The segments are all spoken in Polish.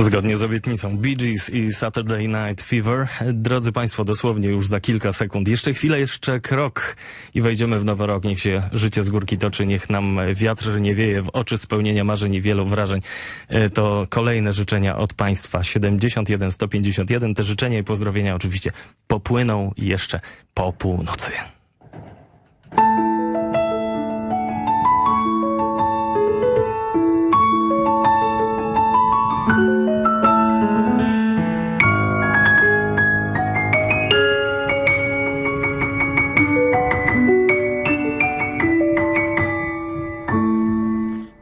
Zgodnie z obietnicą Bee Gees i Saturday Night Fever. Drodzy Państwo, dosłownie już za kilka sekund. Jeszcze chwilę, jeszcze krok i wejdziemy w nowy rok. Niech się życie z górki toczy, niech nam wiatr nie wieje w oczy spełnienia marzeń i wielu wrażeń. E, To kolejne życzenia od Państwa. 71 151. Te życzenia i pozdrowienia oczywiście popłyną jeszcze po północy.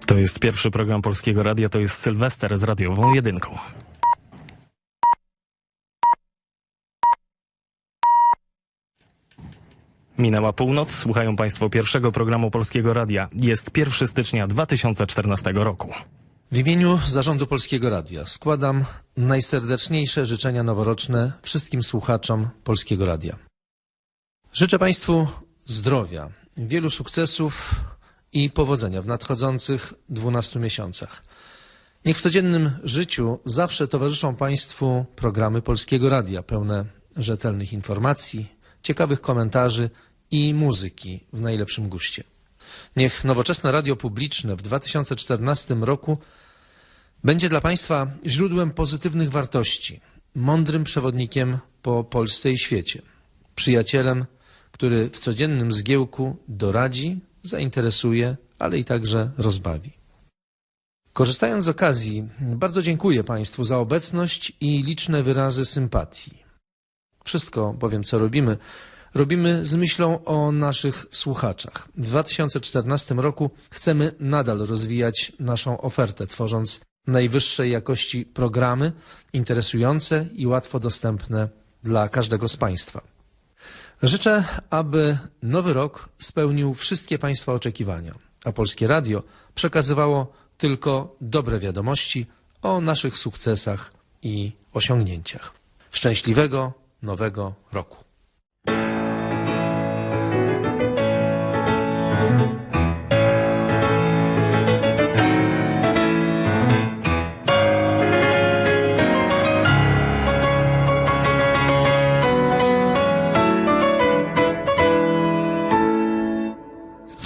To jest pierwszy program Polskiego Radia, to jest Sylwester z radiową jedynką. Minęła północ, słuchają Państwo pierwszego programu Polskiego Radia. Jest 1 stycznia 2014 roku. W imieniu Zarządu Polskiego Radia składam najserdeczniejsze życzenia noworoczne wszystkim słuchaczom Polskiego Radia. Życzę Państwu zdrowia, wielu sukcesów i powodzenia w nadchodzących 12 miesiącach. Niech w codziennym życiu zawsze towarzyszą Państwu programy Polskiego Radia pełne rzetelnych informacji, ciekawych komentarzy i muzyki w najlepszym guście. Niech nowoczesne radio publiczne w 2014 roku będzie dla Państwa źródłem pozytywnych wartości, mądrym przewodnikiem po Polsce i świecie, przyjacielem, który w codziennym zgiełku doradzi, zainteresuje, ale i także rozbawi. Korzystając z okazji, bardzo dziękuję Państwu za obecność i liczne wyrazy sympatii. Wszystko bowiem, co robimy, robimy z myślą o naszych słuchaczach. W 2014 roku chcemy nadal rozwijać naszą ofertę, tworząc najwyższej jakości programy, interesujące i łatwo dostępne dla każdego z Państwa. Życzę, aby nowy rok spełnił wszystkie Państwa oczekiwania, a Polskie Radio przekazywało tylko dobre wiadomości o naszych sukcesach i osiągnięciach. Szczęśliwego nowego roku.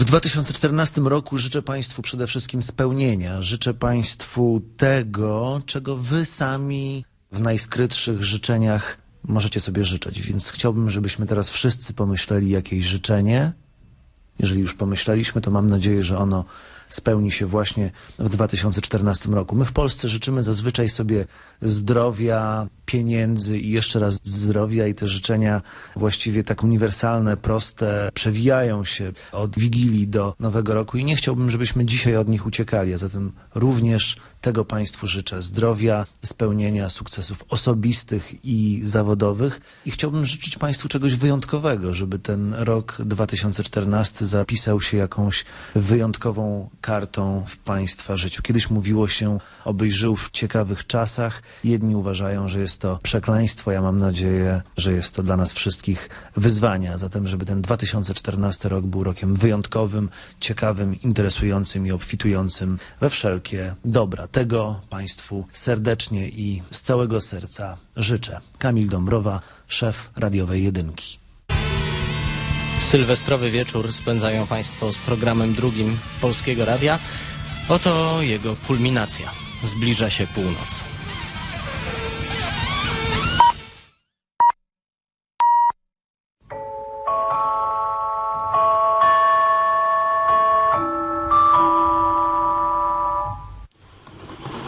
2014 roku życzę Państwu przede wszystkim spełnienia. Życzę Państwu tego, czego Wy sami w najskrytszych życzeniach możecie sobie życzyć. Więc chciałbym, żebyśmy teraz wszyscy pomyśleli jakieś życzenie. Jeżeli już pomyśleliśmy, to mam nadzieję, że ono spełni się właśnie w 2014 roku. My w Polsce życzymy zazwyczaj sobie zdrowia, pieniędzy i jeszcze raz zdrowia i te życzenia właściwie tak uniwersalne, proste, przewijają się od Wigilii do Nowego Roku i nie chciałbym, żebyśmy dzisiaj od nich uciekali, a zatem również tego Państwu życzę zdrowia, spełnienia sukcesów osobistych i zawodowych i chciałbym życzyć Państwu czegoś wyjątkowego, żeby ten rok 2014 zapisał się jakąś wyjątkową kartą w Państwa życiu. Kiedyś mówiło się, obyś żył w ciekawych czasach. Jedni uważają, że jest to przekleństwo. Ja mam nadzieję, że jest to dla nas wszystkich wyzwanie. A zatem, żeby ten 2014 rok był rokiem wyjątkowym, ciekawym, interesującym i obfitującym we wszelkie dobra. Tego Państwu serdecznie i z całego serca życzę. Kamil Dąbrowa, szef radiowej jedynki. Sylwestrowy wieczór spędzają Państwo z programem drugim Polskiego Radia. Oto jego kulminacja. Zbliża się północ.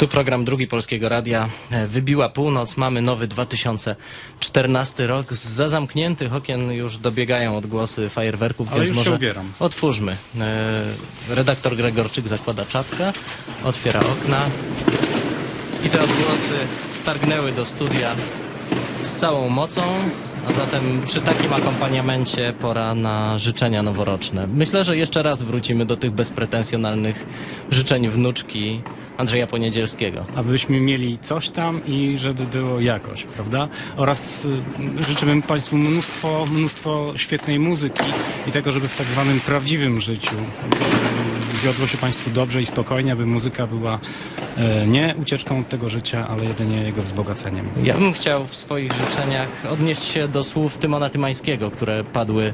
Tu program drugi Polskiego Radia. E, Wybiła północ, mamy nowy 2014 rok. Za zamkniętych okien już dobiegają odgłosy fajerwerków, Ale więc już się może ubieram. otwórzmy. E, Redaktor Gregorczyk zakłada czapkę, otwiera okna i te odgłosy wtargnęły do studia z całą mocą. Zatem przy takim akompaniamencie pora na życzenia noworoczne. Myślę, że jeszcze raz wrócimy do tych bezpretensjonalnych życzeń wnuczki Andrzeja Poniedzielskiego. abyśmy mieli coś tam i żeby było jakoś, prawda? Oraz y, życzymy Państwu mnóstwo, mnóstwo świetnej muzyki i tego, żeby w tak zwanym prawdziwym życiu y, wiodło się Państwu dobrze i spokojnie, aby muzyka była e, nie ucieczką od tego życia, ale jedynie jego wzbogaceniem. Ja bym chciał w swoich życzeniach odnieść się do słów Tymona Tymańskiego, które padły e,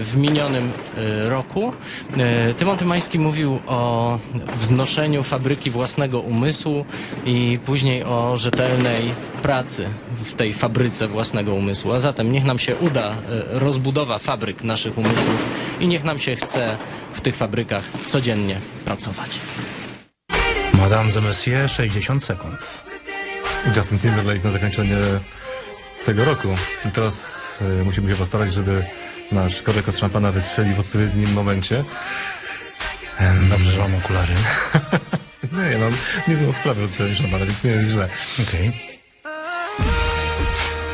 w minionym e, roku. E, Tymon Tymański mówił o wznoszeniu fabryki własnego umysłu i później o rzetelnej pracy w tej fabryce własnego umysłu. A zatem niech nam się uda rozbudowa fabryk naszych umysłów i niech nam się chce w tych fabrykach codziennie pracować. Madame the Monsieur, 60 sekund. Justin Timberlake na zakończenie tego roku. I teraz e, musimy się postarać, żeby nasz korek od szampana wystrzelił w odpowiednim momencie. Dobrze, że mam okulary. Nie, no, nie znam wprawy od szampana, więc nie jest źle. Okej.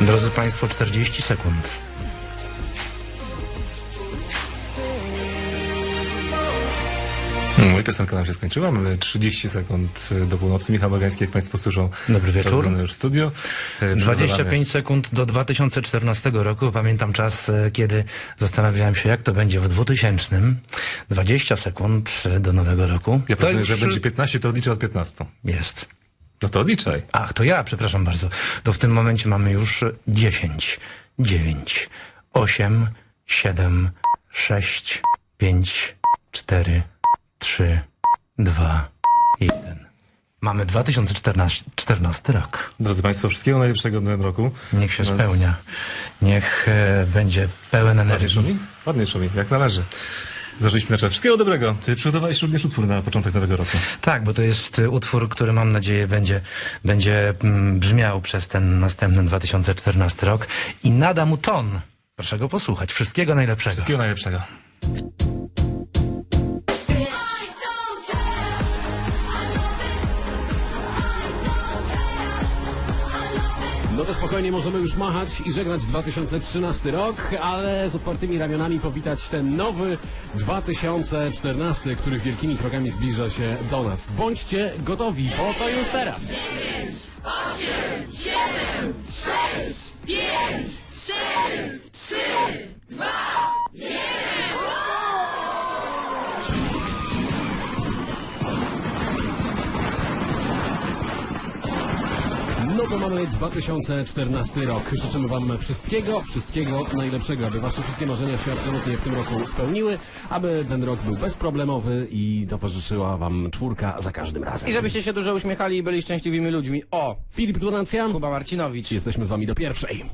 Drodzy Państwo, 40 sekund. No i piosenka nam się skończyła. Mamy 30 sekund e, do północy. Michał Bagański, jak Państwo słyszą, Dobry wieczór. już studio. E, przygotowany- 25 sekund do 2014 roku. Pamiętam czas, e, kiedy zastanawiałem się, jak to będzie w 2000. 20 sekund e, do nowego roku. Ja to proponuję, już że będzie 15, to odliczę od 15. jest. No to odliczaj. Ach, to ja, przepraszam bardzo. To w tym momencie mamy już 10, 9, 8, 7, 6, 5, 4, 3, 2, 1. Mamy 2014 14 rok. Drodzy Państwo, wszystkiego najlepszego w nowym roku. Niech się Nas- spełnia. Niech e, będzie pełen Ładnie energii. szumi? Ładnie szumi, jak należy. Zażyliśmy na czas. Wszystkiego dobrego. Ty przygotowałeś również utwór na początek nowego roku. Tak, bo to jest e, utwór, który mam nadzieję będzie, będzie mm, brzmiał przez ten następny 2014 rok i nada mu ton. Proszę go posłuchać. Wszystkiego najlepszego. Wszystkiego najlepszego. to spokojnie możemy już machać i żegnać 2013 rok, ale z otwartymi ramionami powitać ten nowy 2014, który wielkimi krokami zbliża się do nas. Bądźcie gotowi, bo to już teraz! 9, 8, 7, 6, 5, 4, 3, 2, To mamy 2014 rok. Życzymy Wam wszystkiego, wszystkiego najlepszego, aby Wasze wszystkie marzenia się absolutnie w tym roku spełniły, aby ten rok był bezproblemowy i towarzyszyła Wam czwórka za każdym razem. I żebyście się dużo uśmiechali i byli szczęśliwymi ludźmi. O! Filip Donacjan, Kuba Marcinowicz. Jesteśmy z Wami do pierwszej.